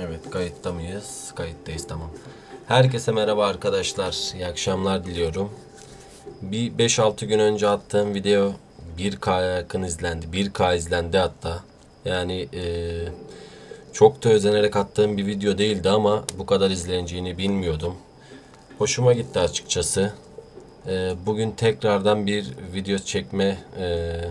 Evet kayıtta mıyız? Kayıttayız tamam. Herkese merhaba arkadaşlar. İyi akşamlar diliyorum. Bir 5-6 gün önce attığım video 1K'ya yakın izlendi. 1K izlendi hatta. Yani eee, çok da özenerek attığım bir video değildi ama bu kadar izleneceğini bilmiyordum. Hoşuma gitti açıkçası. Eee, bugün tekrardan bir video çekme eee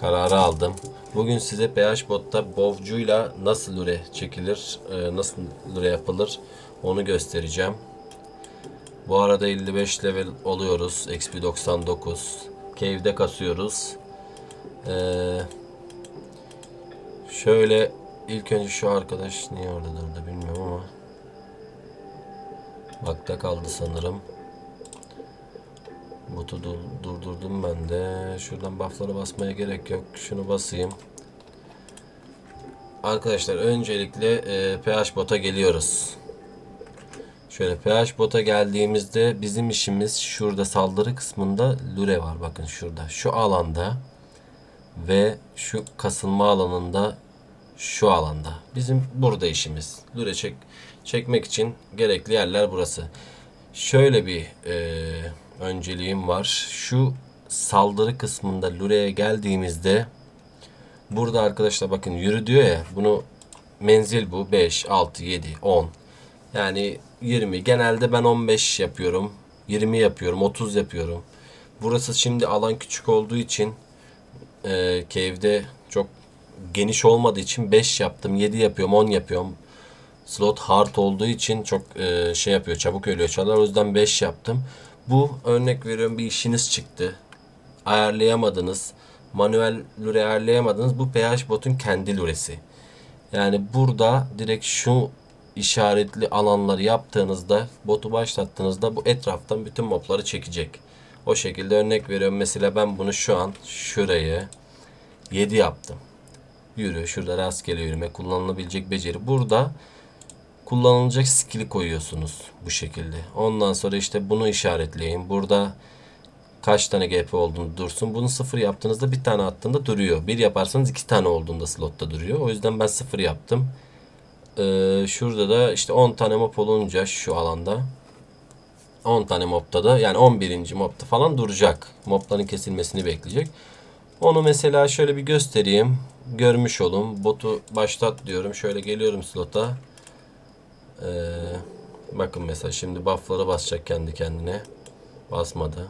kararı aldım. Bugün size PH Bot'ta bovcuyla nasıl lure çekilir, e, nasıl lure yapılır onu göstereceğim. Bu arada 55 level oluyoruz. XP 99. Cave'de kasıyoruz. Ee, şöyle ilk önce şu arkadaş niye orada durdu bilmiyorum ama bakta kaldı sanırım. Botu dur- durdurdum ben de. Şuradan buff'lara basmaya gerek yok. Şunu basayım. Arkadaşlar öncelikle e, PH bota geliyoruz. Şöyle PH bota geldiğimizde bizim işimiz şurada saldırı kısmında lure var. Bakın şurada. Şu alanda ve şu kasılma alanında şu alanda. Bizim burada işimiz. Lure çek çekmek için gerekli yerler burası. Şöyle bir e, önceliğim var. Şu saldırı kısmında Lure'ye geldiğimizde burada arkadaşlar bakın yürü diyor ya bunu menzil bu. 5, 6, 7, 10 yani 20 genelde ben 15 yapıyorum 20 yapıyorum 30 yapıyorum. Burası şimdi alan küçük olduğu için e, cave'de çok geniş olmadığı için 5 yaptım 7 yapıyorum 10 yapıyorum. Slot hard olduğu için çok e, şey yapıyor çabuk ölüyor. Çalar o yüzden 5 yaptım. Bu örnek veriyorum bir işiniz çıktı. Ayarlayamadınız. Manuel lure ayarlayamadınız. Bu PH botun kendi luresi. Yani burada direkt şu işaretli alanları yaptığınızda botu başlattığınızda bu etraftan bütün mobları çekecek. O şekilde örnek veriyorum. Mesela ben bunu şu an şurayı 7 yaptım. Yürü şurada rastgele yürüme kullanılabilecek beceri. Burada kullanılacak skill'i koyuyorsunuz bu şekilde. Ondan sonra işte bunu işaretleyin. Burada kaç tane GP olduğunu dursun. Bunu sıfır yaptığınızda bir tane attığında duruyor. Bir yaparsanız iki tane olduğunda slotta duruyor. O yüzden ben sıfır yaptım. Ee, şurada da işte 10 tane mob olunca şu alanda 10 tane mobda da yani 11. mobda falan duracak. Mobların kesilmesini bekleyecek. Onu mesela şöyle bir göstereyim. Görmüş olun. Botu başlat diyorum. Şöyle geliyorum slota. Ee, bakın mesela şimdi buff'lara basacak kendi kendine. Basmadı.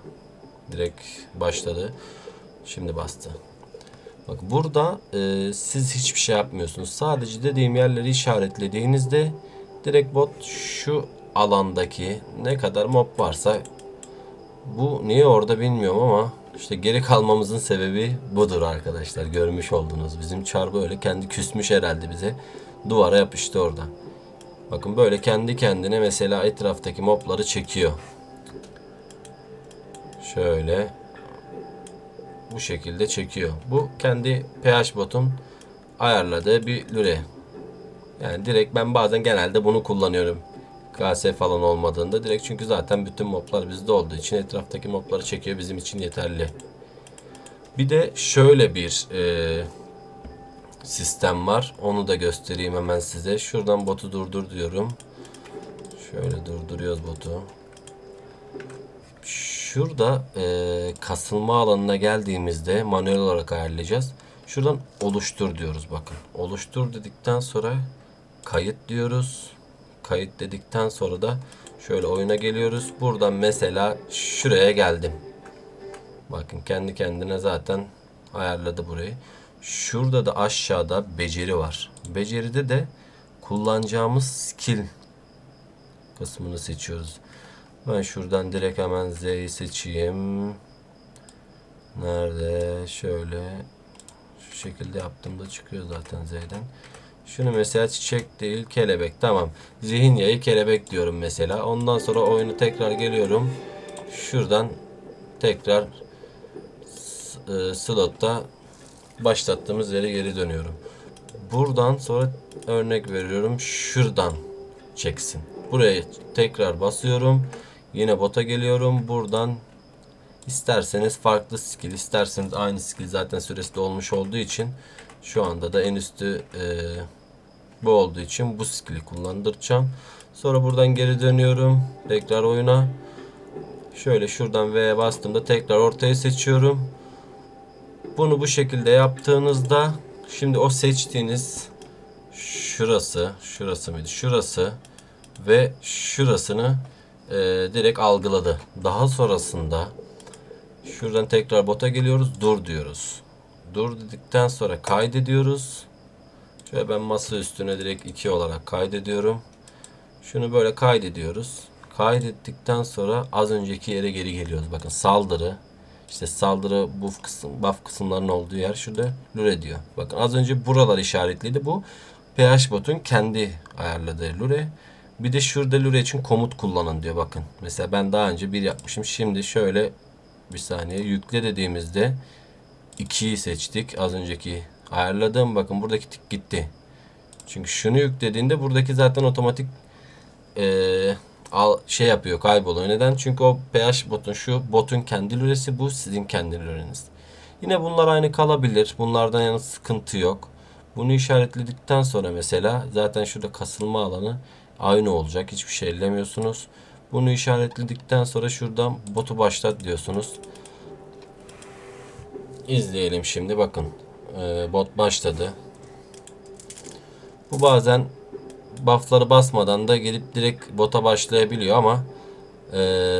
Direkt başladı. Şimdi bastı. Bak burada e, siz hiçbir şey yapmıyorsunuz. Sadece dediğim yerleri işaretlediğinizde direkt bot şu alandaki ne kadar mob varsa bu niye orada bilmiyorum ama işte geri kalmamızın sebebi budur arkadaşlar. Görmüş oldunuz. Bizim çar böyle kendi küsmüş herhalde bize. Duvara yapıştı orada. Bakın böyle kendi kendine mesela etraftaki mobları çekiyor. Şöyle bu şekilde çekiyor. Bu kendi pH botun ayarladığı bir lüre. Yani direkt ben bazen genelde bunu kullanıyorum. KS falan olmadığında direkt çünkü zaten bütün moblar bizde olduğu için etraftaki mobları çekiyor bizim için yeterli. Bir de şöyle bir e, sistem var. Onu da göstereyim hemen size. Şuradan botu durdur diyorum. Şöyle durduruyoruz botu. Şurada e, kasılma alanına geldiğimizde manuel olarak ayarlayacağız. Şuradan oluştur diyoruz bakın. Oluştur dedikten sonra kayıt diyoruz. Kayıt dedikten sonra da şöyle oyuna geliyoruz. Buradan mesela şuraya geldim. Bakın kendi kendine zaten ayarladı burayı. Şurada da aşağıda beceri var. Beceride de kullanacağımız skill kısmını seçiyoruz. Ben şuradan direkt hemen Z'yi seçeyim. Nerede? Şöyle. Şu şekilde yaptığımda çıkıyor zaten Z'den. Şunu mesela çiçek değil kelebek. Tamam. Zihin yayı kelebek diyorum mesela. Ondan sonra oyunu tekrar geliyorum. Şuradan tekrar e, slotta başlattığımız yere geri dönüyorum. Buradan sonra örnek veriyorum. Şuradan çeksin. Buraya tekrar basıyorum. Yine bota geliyorum. Buradan isterseniz farklı skill, isterseniz aynı skill zaten süresi de olmuş olduğu için şu anda da en üstü e, Bu olduğu için bu skill'i kullandıracağım. Sonra buradan geri dönüyorum. Tekrar oyuna. Şöyle şuradan V'ye bastığımda tekrar ortaya seçiyorum. Bunu bu şekilde yaptığınızda şimdi o seçtiğiniz şurası, şurası mıydı? Şurası ve şurasını e, direkt algıladı. Daha sonrasında şuradan tekrar bota geliyoruz. Dur diyoruz. Dur dedikten sonra kaydediyoruz. Şöyle ben masa üstüne direkt 2 olarak kaydediyorum. Şunu böyle kaydediyoruz. Kaydettikten sonra az önceki yere geri geliyoruz. Bakın saldırı. İşte saldırı buff kısım, buff kısımların olduğu yer şurada lure diyor. Bakın az önce buralar işaretliydi. Bu PH botun kendi ayarladığı lure. Bir de şurada lure için komut kullanın diyor bakın. Mesela ben daha önce bir yapmışım. Şimdi şöyle bir saniye yükle dediğimizde 2'yi seçtik. Az önceki ayarladığım bakın buradaki tik gitti. Çünkü şunu yüklediğinde buradaki zaten otomatik eee, al, şey yapıyor kayboluyor. Neden? Çünkü o PH botun şu botun kendi lüresi bu sizin kendi lüreniz. Yine bunlar aynı kalabilir. Bunlardan yana sıkıntı yok. Bunu işaretledikten sonra mesela zaten şurada kasılma alanı aynı olacak. Hiçbir şey ellemiyorsunuz. Bunu işaretledikten sonra şuradan botu başlat diyorsunuz. İzleyelim şimdi bakın. Ee, bot başladı. Bu bazen buff'ları basmadan da gelip direkt bota başlayabiliyor ama e,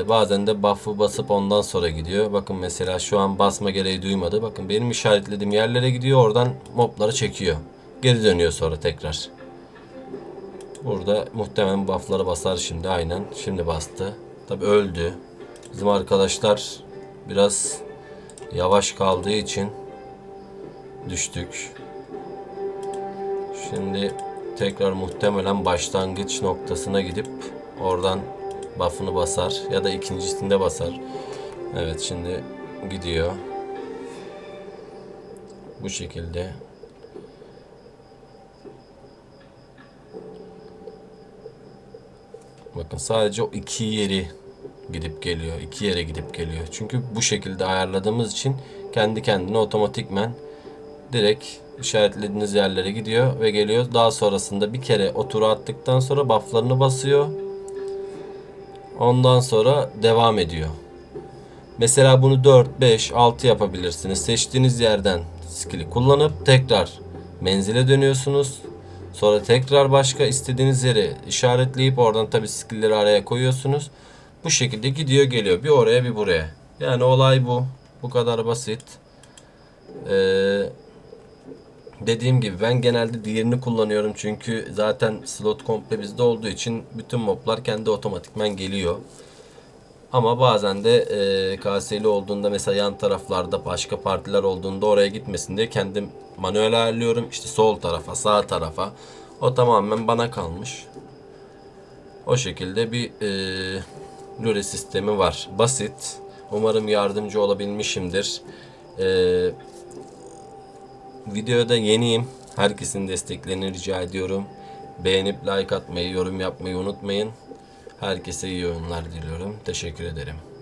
bazen de buff'ı basıp ondan sonra gidiyor. Bakın mesela şu an basma gereği duymadı. Bakın benim işaretlediğim yerlere gidiyor. Oradan mobları çekiyor. Geri dönüyor sonra tekrar. Burada muhtemelen buff'ları basar şimdi aynen. Şimdi bastı. Tabi öldü. Bizim arkadaşlar biraz yavaş kaldığı için düştük. Şimdi tekrar muhtemelen başlangıç noktasına gidip oradan buff'ını basar ya da ikincisinde basar. Evet şimdi gidiyor. Bu şekilde. Bakın sadece o iki yeri gidip geliyor. iki yere gidip geliyor. Çünkü bu şekilde ayarladığımız için kendi kendine otomatikmen direkt işaretlediğiniz yerlere gidiyor ve geliyor. Daha sonrasında bir kere o turu attıktan sonra bufflarını basıyor. Ondan sonra devam ediyor. Mesela bunu 4, 5, 6 yapabilirsiniz. Seçtiğiniz yerden skill'i kullanıp tekrar menzile dönüyorsunuz. Sonra tekrar başka istediğiniz yeri işaretleyip oradan tabi skill'leri araya koyuyorsunuz. Bu şekilde gidiyor geliyor. Bir oraya bir buraya. Yani olay bu. Bu kadar basit. Ee, dediğim gibi ben genelde diğerini kullanıyorum. Çünkü zaten slot komple bizde olduğu için bütün moblar kendi otomatikmen geliyor. Ama bazen de e, KS'li olduğunda mesela yan taraflarda başka partiler olduğunda oraya gitmesin diye kendim manuel ayarlıyorum. İşte sol tarafa, sağ tarafa. O tamamen bana kalmış. O şekilde bir e, lure sistemi var. Basit. Umarım yardımcı olabilmişimdir. E, videoda yeniyim. Herkesin desteklerini rica ediyorum. Beğenip like atmayı, yorum yapmayı unutmayın. Herkese iyi oyunlar diliyorum. Teşekkür ederim.